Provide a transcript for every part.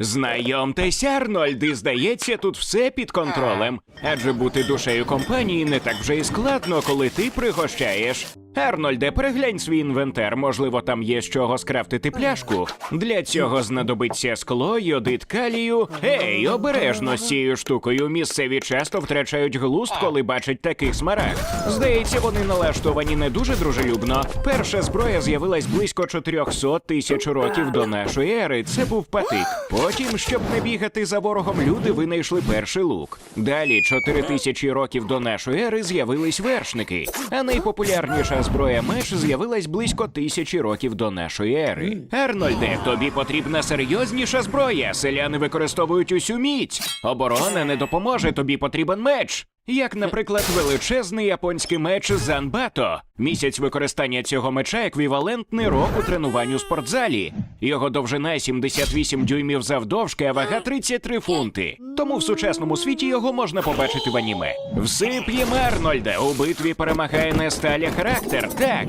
Знайомтесь, Арнольд, і здається, тут все під контролем. Адже бути душею компанії не так вже і складно, коли ти пригощаєш. Арнольде, переглянь свій інвентар, можливо, там є з чого скрафтити пляшку. Для цього знадобиться скло, йодит калію. Ей, обережно з цією штукою. Місцеві часто втрачають глузд, коли бачать таких смарагд. Здається, вони налаштовані не дуже дружелюбно. Перша зброя з'явилась близько 400 тисяч років до нашої ери. Це був патик. Потім, щоб не бігати за ворогом, люди винайшли перший лук. Далі, 4 тисячі років до нашої ери, з'явились вершники. А найпопулярніша зброя меч з'явилась близько тисячі років до нашої ери. Ернольде, тобі потрібна серйозніша зброя. Селяни використовують усю міць. Оборона не допоможе, тобі потрібен меч. Як, наприклад, величезний японський меч Занбато. Місяць використання цього меча еквівалентний року тренувань у спортзалі. Його довжина 78 дюймів завдовжки, а вага 33 фунти. Тому в сучасному світі його можна побачити в аніме. Всип'єм Арнольда у битві перемагає не сталі характер, так.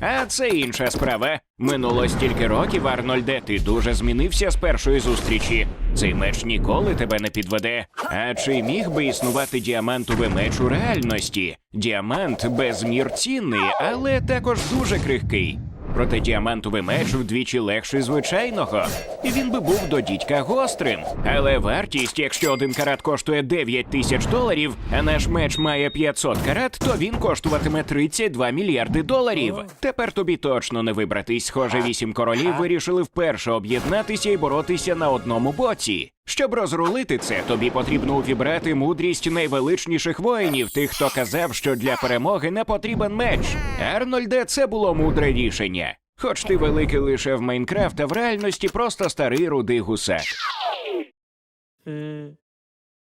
А це інша справа. Минуло стільки років, Арнольде, ти дуже змінився з першої зустрічі. Цей меч ніколи тебе не підведе. А чи міг би існувати діамантовий меч у реальності? Діамант безмір цінний, але також дуже крихкий. Проте діамантовий меч вдвічі легший звичайного, і він би був до дідька гострим. Але вартість, якщо один карат коштує 9 тисяч доларів, а наш меч має 500 карат, то він коштуватиме 32 мільярди доларів. Тепер тобі точно не вибратись. Схоже, вісім королів вирішили вперше об'єднатися і боротися на одному боці. Щоб розрулити це, тобі потрібно увібрати мудрість найвеличніших воїнів, тих, хто казав, що для перемоги не потрібен меч. Арнольде, це було мудре рішення. Хоч ти великий лише в Майнкрафт, а в реальності просто старий рудий гусак.